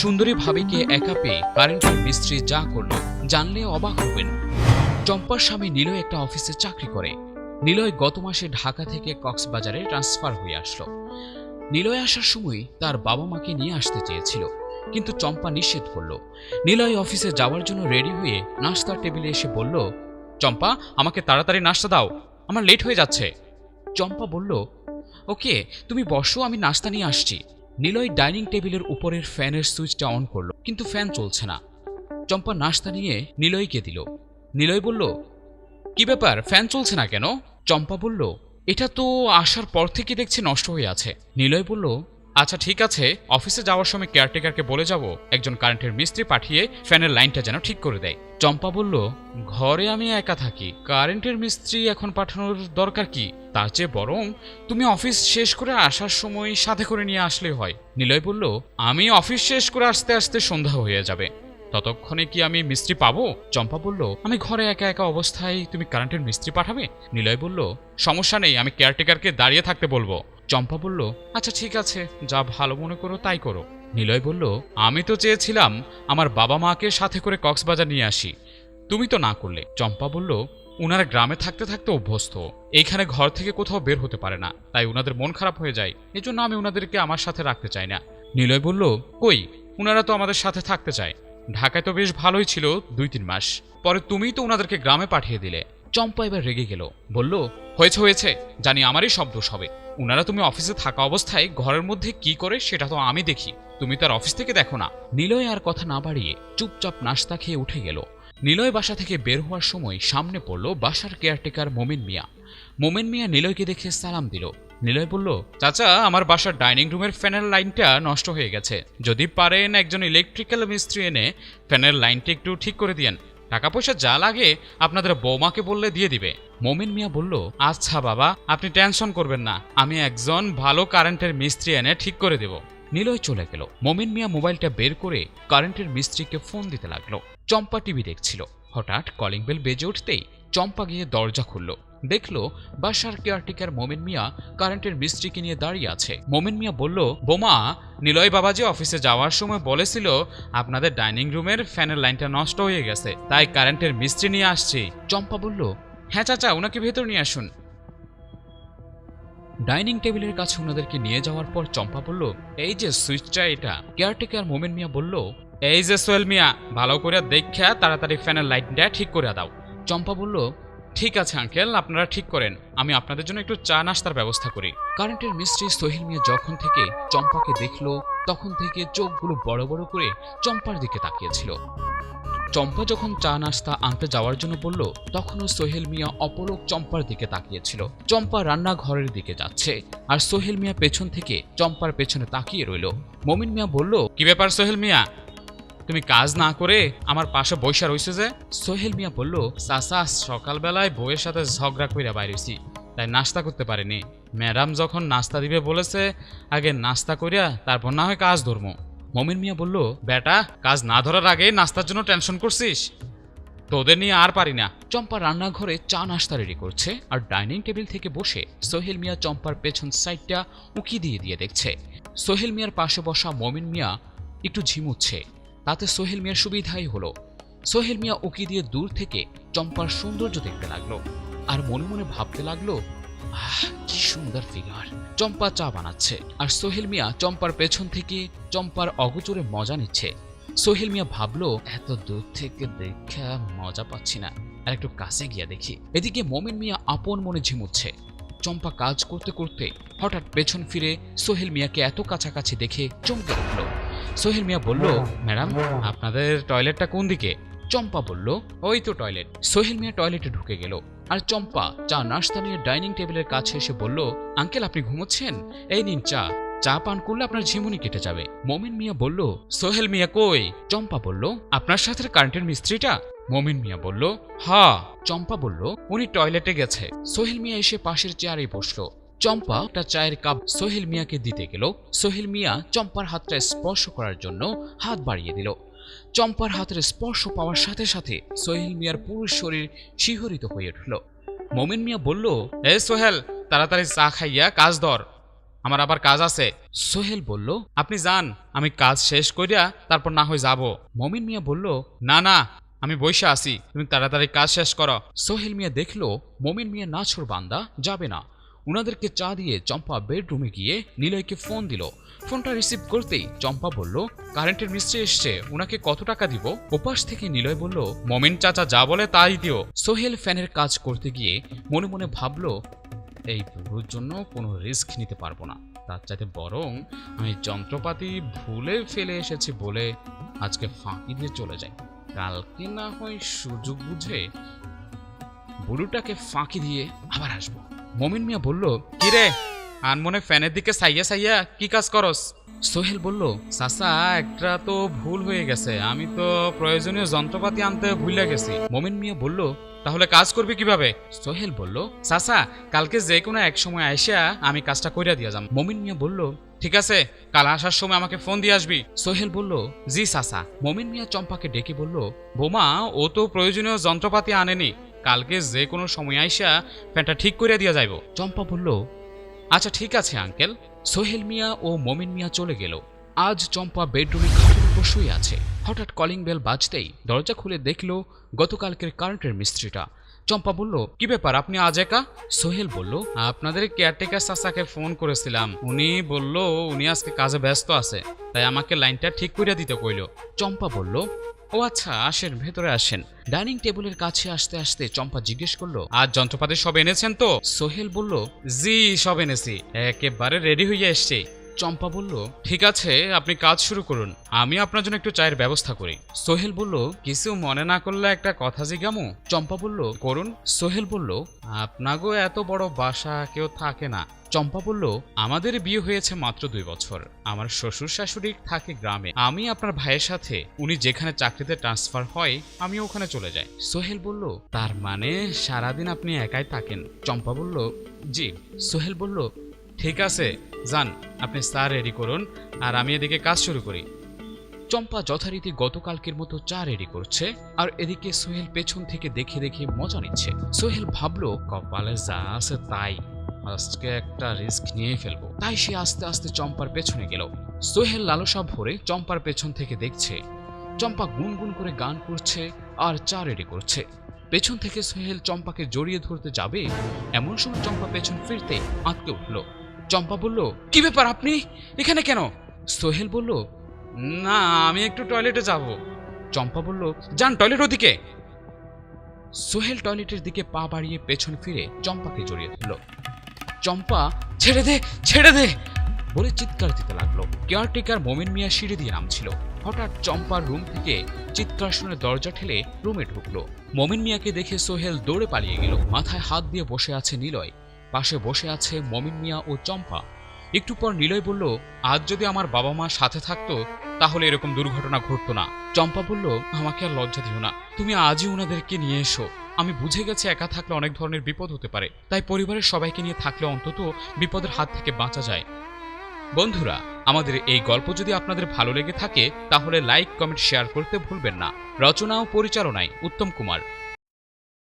সুন্দরী ভাবিকে একা পেয়ে কারেন্টের মিস্ত্রি যা করল জানলে অবাক হবেন। চম্পার স্বামী নিলয় একটা অফিসে চাকরি করে। নিলয় গত মাসে ঢাকা থেকে কক্সবাজারে ট্রান্সফার হয়ে আসলো। নিলয় আসার সময় তার বাবা মাকে নিয়ে আসতে চেয়েছিল, কিন্তু চম্পা নিষেধ করল। নিলয় অফিসে যাওয়ার জন্য রেডি হয়ে নাস্তার টেবিলে এসে বলল, চম্পা, আমাকে তাড়াতাড়ি নাস্তা দাও, আমার লেট হয়ে যাচ্ছে। চম্পা বলল, ওকে, তুমি বসো, আমি নাস্তা নিয়ে আসছি। নিলয় ডাইনিং টেবিলের উপরের ফ্যানের সুইচটা অন করল, কিন্তু ফ্যান চলছে না। চম্পা নাস্তা নিয়ে নিলয়কে দিল। নিলয় বলল, কি ব্যাপার, ফ্যান চলছে না কেন? চম্পা বলল, এটা তো আসার পর থেকে দেখছি নষ্ট হয়ে আছে। নিলয় বলল আচ্ছা ঠিক আছে। অফিসে যাওয়ার সময় কেয়ারটেকারকে বলে যাব, একজন কারেন্টের মিস্ত্রি পাঠিয়ে ফ্যানের লাইনটা যেন ঠিক করে দেয়। চম্পা বলল, ঘরে আমি একা থাকি। কারেন্টের মিস্ত্রি এখন পাঠানোর দরকার কি? তার চেয়ে বরং তুমি অফিস শেষ করে আসার সময় সাথে করে নিয়ে আসলে হয়। নিলয় বলল, আমি অফিস শেষ করে আসতে আসতে সন্ধ্যা হয়ে যাবে। ততক্ষণে কি আমি মিস্ত্রি পাবো? চম্পা বলল, আমি ঘরে একা একা অবস্থায় তুমি কারেন্টের মিস্ত্রি পাঠাবে? নিলয় বলল, সমস্যা নেই, আমি কেয়ারটেকারকে দাঁড়িয়ে থাকতে বলব। চম্পা বলল আচ্ছা ঠিক আছে, যা ভালো মনে করো তাই করো। নিলয় বলল, আমি তো চেয়েছিলাম আমার বাবা মাকে সাথে করে কক্সবাজার নিয়ে আসি। তুমি তো না করলে। চম্পা বলল, উনারা গ্রামে থাকতে থাকতে অভ্যস্ত। এইখানে ঘর থেকে কোথাও বের হতে পারে না, তাই উনাদের মন খারাপ হয়ে যায়। এজন্য আমি উনাদেরকে আমার সাথে রাখতে চাই না। নিলয় বলল, কই? উনারা তো আমাদের সাথে থাকতে চায়। ঢাকায় তো বেশ ভালোই ছিল দুই তিন মাস। পরে তুমিই তো ওনাদেরকে গ্রামে পাঠিয়ে দিলে। চম্পা এবার রেগে গেল। বলল, হয়েছে হয়েছে, জানি আমারই সব দোষ হবে। উনারা তুমি অফিসে থাকা অবস্থায় ঘরের মধ্যে কি করে সেটা তো আমি দেখি। তুমি তার অফিস থেকে দেখো না। নিলয় আর কথা না বাড়িয়ে চুপচাপ নাস্তা খেয়ে উঠে গেল। নিলয় বাসা থেকে বের হওয়ার সময় সামনে পড়ল বাসার কেয়ারটেকার মোমেন মিয়া। মোমেন মিয়া নিলয়কে দেখে সালাম দিল। নিলয় বলল, চাচা, আমার বাসার ডাইনিং রুমের ফ্যানের লাইনটা নষ্ট হয়ে গেছে। যদি পারেন একজন ইলেকট্রিক্যাল মিস্ত্রি এনে ফ্যানের লাইনটা একটু ঠিক করে দিয়েন। টাকা পয়সা যা লাগে আপনাদের বৌমাকে বললে দিয়ে দিবে। মোমিন মিয়া বলল আচ্ছা বাবা, আপনি টেনশন করবেন না। আমি একজন ভালো কারেন্টের মিস্ত্রি এনে ঠিক করে দেব। নিলয় চলে গেল। মোমিন মিয়া মোবাইলটা বের করে কারেন্টের মিস্ত্রিকে ফোন দিতে লাগল। চম্পা টিভি দেখছিল। হঠাৎ কলিং বেল বেজে উঠতেই চম্পা গিয়ে দরজা খুলল। দেখল বাসার কেয়ারটেকার মোমেন মিয়া কারেন্টের মিস্ত্রিকে নিয়ে দাঁড়িয়ে আছে। মোমেন মিয়া বলল, বোমা, নিলয় বাবাজি অফিসে যাওয়ার সময় বলেছিল আপনাদের ডাইনিং রুমের ফ্যানের লাইনটা নষ্ট হয়ে গেছে, তাই কারেন্টের মিস্ত্রি নিয়ে আসছি। চম্পা বলল হ্যাঁ চাচা, ওনাকে ভেতর নিয়ে আসুন। ডাইনিং টেবিলের কাছে ওনাদেরকে নিয়ে যাওয়ার পর চম্পা বলল, এই যে সুইচটা এটা। কেয়ারটেকার মোমেন মিয়া বলল, এই যে সোহেল মিয়া, ভালো করে দেখা তাড়াতাড়ি ফ্যানের লাইটটা ঠিক করে দাও। চম্পা বলল ঠিক আছে, আঙ্কেল, আপনারা ঠিক করেন। আমি আপনাদের জন্য একটু চা নাস্তার ব্যবস্থা করি। কারেন্টের মিস্ত্রি সোহেল মিয়া যখন থেকে চম্পাকে দেখল, তখন থেকে চোখগুলো বড় বড় করে চম্পার দিকে তাকিয়েছিল। চম্পা যখন চা নাস্তা আনতে যাওয়ার জন্য বলল, তখনও সোহেল মিয়া অপলক চম্পার দিকে তাকিয়েছিল। চম্পা রান্নাঘরের দিকে যাচ্ছে আর সোহেল মিয়া পেছন থেকে চম্পার পেছনে তাকিয়ে রইল। মমিন মিয়া বলল, কি ব্যাপার সোহেল মিয়া? তুমি কাজ না করে আমার পাশে বৈশা রইছে যে? সোহেল মিয়া বলল, চাচা সকালবেলায় বউয়ের সাথে ঝগড়া কইরা বাইরেছি তাই নাস্তা করতে পারিনি। ম্যাডাম যখন নাস্তা দিবে বলেছে, আগে নাস্তা করিয়া তারপর না হয় কাজ ধরবো মমিন মিয়া বলল, বেটা, কাজ না ধরার আগে নাস্তার জন্য টেনশন করছিস? তোদের নিয়ে আর পারি না। চম্পা রান্নাঘরে চা নাস্তা রেডি করছে আর ডাইনিং টেবিল থেকে বসে সোহেল মিয়া চম্পার পেছন সাইডটা উকি দিয়ে দিয়ে দেখছে। সোহেল মিয়ার পাশে বসা মমিন মিয়া একটু ঝিমুচ্ছে। তাতে সোহেল মিয়ার সুবিধাই হলো। সোহেল মিয়া উকি দিয়ে দূর থেকে চম্পার সৌন্দর্য দেখতে লাগল আর মনে মনে ভাবতে লাগল কি সুন্দর ফিগার। চম্পা চা বানাচ্ছে। আর সোহেল মিয়া চম্পার পেছন থেকে চম্পার অগোচরে মজা নিচ্ছে। সোহেল মিয়া ভাবলো, এত দূর থেকে দেখা মজা পাচ্ছি না। আর একটু কাছে গিয়া দেখি। এদিকে মমিন মিয়া আপন মনে ঝিমুচ্ছে। চম্পা কাজ করতে করতে হঠাৎ পেছন ফিরে সোহেল মিয়াকে এত কাছাকাছি দেখে চমকে উঠল। সোহেল মিয়া বলল ম্যাডাম আপনাদের টয়লেটটা কোন দিকে? চম্পা বলল ওই তো টয়লেট। সোহেল মিয়া টয়লেটে ঢুকে গেল। আর চম্পা চা নাস্তা নিয়ে ডাইনিং টেবিলের কাছে এসে বলল আঙ্কেল আপনি ঘুমোচ্ছেন? এই নিন চা। চা পান করলে আপনার ঝিমুনি কেটে যাবে। মমিন মিয়া বলল সোহেল মিয়া কই? চম্পা বলল আপনার সাথে কারেন্টের মিস্ত্রিটা? মমিন মিয়া বলল হা চম্পা বলল উনি টয়লেটে গেছে। সোহেল মিয়া এসে পাশের চেয়ারে বসল। চম্পা একটা চায়ের কাপ সোহেল মিয়াকে দিতে গেল। সোহেল মিয়া চম্পার হাতটা স্পর্শ করার জন্য হাত বাড়িয়ে দিল। চম্পার হাতের স্পর্শ পাওয়ার সাথে সাথে সোহেল মিয়ার পুরো শরীর শিহরিত হয়ে উঠল। মমিন মিয়া বলল এ সোহেল, তাড়াতাড়ি চা খাইয়া কাজ ধর। আমার আবার কাজ আছে। সোহেল বলল, আপনি যান, আমি কাজ শেষ করিয়া তারপর না হয় যাব। মমিন মিয়া বলল, না না, আমি বসে আছি, তুমি তাড়াতাড়ি কাজ শেষ করো। সোহেল মিয়া দেখল, মমিন মিয়া নাছর বান্দা, যাবে না। উনাদেরকে চা দিয়ে চম্পা বেডরুমে গিয়ে নিলয়কে ফোন দিল। ফোনটা রিসিভ করতেই চম্পা বলল, কারেন্টের মিস্ত্রি এসছে, উনাকে কত টাকা দিব? ওপাশ থেকে নিলয় বলল, মমিন চাচা যা বলে তাই দিও। সোহেল ফ্যানের কাজ করতে গিয়ে মনে মনে ভাবল, এই বুড়োর জন্য কোনো রিস্ক নিতে পারব না। তার চাইতে বরং আমি যন্ত্রপাতি ভুলে ফেলে এসেছি বলে আজকে ফাঁকি দিয়ে চলে যাই। কালকে না হয় সুযোগ বুঝে বুড়োটাকে ফাঁকি দিয়ে আবার আসব। মমিন মিয়া বলল, কিরে? আনমনে ফ্যানের দিকে সাইয়া সাইয়া কি কাজ করস? সোহেল বলল, চাচা, একটা তো ভুল হয়ে গেছে। আমি তো প্রয়োজনীয় যন্ত্রপাতি আনতে ভুলে গেছি। মমিন মিয়া বলল, তাহলে কাজ করবি কীভাবে? সোহেল বলল, চাচা, কালকে যে কোনো এক সময় আইসা আমি কাজটা কইরা দিয়া যাম। মমিন মিয়া বলল, ঠিক আছে, কাল আসার সময় আমাকে ফোন দিয়ে আসবি। সোহেল বলল, জি চাচা। মমিন মিয়া চম্পাকে ডেকে বলল, বোমা, ও তো প্রয়োজনীয় যন্ত্রপাতি আনেনি। কালকে যে কোনো সময় আইসা ফ্যানটা ঠিক করে দিয়া যাইব। চম্পা বলল আচ্ছা ঠিক আছে আঙ্কেল। সোহেল মিয়া ও মমিন মিয়া চলে গেল। আজ চম্পা বেডরুমে খাটের উপর শুয়ে আছে। হঠাৎ কলিং বেল বাজতেই দরজা খুলে দেখল গতকালকের কারেন্টের মিস্ত্রিটা। চম্পা বলল কি ব্যাপার আপনি আজ একা? সোহেল বলল আপনাদের কেয়ারটেকার চাচাকে ফোন করেছিলাম। উনি বলল উনি আজকে কাজে ব্যস্ত আছে তাই আমাকে লাইনটা ঠিক করে দিতে কইল। চম্পা বলল ও আচ্ছা আসেন, ভেতরে আসেন। ডাইনিং টেবিলের কাছে আসতে আসতে চম্পা জিজ্ঞেস করল, আজ যন্ত্রপাতি সব এনেছেন তো? সোহেল বলল, জি, সব এনেছি, একেবারে রেডি হয়ে এসছি। চম্পা বলল, ঠিক আছে, আপনি কাজ শুরু করুন, আমি আপনার জন্য একটু চায়ের ব্যবস্থা করি। সোহেল বলল, কিছু মনে না করলে একটা কথা জিজ্ঞামু চম্পা বলল, করুন। সোহেল বলল, আপনাগো এত বড় বাসা কেউ থাকে না চম্পা বলল, আমাদের বিয়ে হয়েছে মাত্র দুই বছর। আমার শ্বশুর শাশুড়ি থাকে গ্রামে। আমি আপনার ভাইয়ের সাথে। উনি যেখানে চাকরিতে ট্রান্সফার হয়, আমি ওখানে চলে যাই। সোহেল বলল, তার মানে সারাদিন আপনি একাই থাকেন? চম্পা বলল, জি। সোহেল বলল, ঠিক আছে, যান, আপনি চা রেডি করুন, আর আমি এদিকে কাজ শুরু করি। চম্পা যথারীতি গতকালকের মতো চা রেডি করছে, আর এদিকে সোহেল পেছন থেকে দেখে দেখে মজা নিচ্ছে। সোহেল ভাবলো, কপালে যা আছে তাই। আজকে একটা রিস্ক নিয়ে ফেলব। তাই সে আস্তে আস্তে চম্পার পেছনে গেল। সোহেল লালসা ভরে চম্পার পেছন থেকে দেখছে। চম্পা গুনগুন করে গান করছে আর চা রেডি করছে। পেছন থেকে সোহেল চম্পাকে জড়িয়ে ধরতে যাবে, এমন সময় চম্পা পেছন ফিরতে আঁতকে উঠল। চম্পা বলল, কি ব্যাপার আপনি? এখানে কেন? সোহেল বলল, না, আমি একটু টয়লেটে যাব। চম্পা বলল, যান টয়লেট ওদিকে। সোহেল টয়লেটের দিকে পা বাড়িয়ে পেছন ফিরে চম্পাকে জড়িয়ে ধরল। চম্পা, ছেড়ে দে ছেড়ে দে! বলে চিৎকার দিতে লাগল। কেয়ারটেকার মোমিন মিয়া সিঁড়ি দিয়ে নামছিল। হঠাৎ চম্পার রুম থেকে চিৎকার শুনে দরজা ঠেলে রুমে ঢুকলো। মমিন মিয়াকে দেখে সোহেল দৌড়ে পালিয়ে গেল। মাথায় হাত দিয়ে বসে আছে নিলয়। পাশে বসে আছে মমিন মিয়া ও চম্পা। একটু পর নিলয় বলল, আজ যদি আমার বাবা মা সাথে থাকতো, তাহলে এরকম দুর্ঘটনা ঘটতো না। চম্পা বলল, আমাকে আর লজ্জা দিও না। তুমি আজই ওনাদেরকে নিয়ে এসো। আমি বুঝে গেছি একা থাকলে অনেক ধরনের বিপদ হতে পারে, তাই পরিবারের সবাইকে নিয়ে থাকলে অন্তত বিপদের হাত থেকে বাঁচা যায়। বন্ধুরা, আমাদের এই গল্প যদি আপনাদের ভালো লেগে থাকে, তাহলে লাইক, কমেন্ট, শেয়ার করতে ভুলবেন না। রচনা ও পরিচালনায় উত্তম কুমার।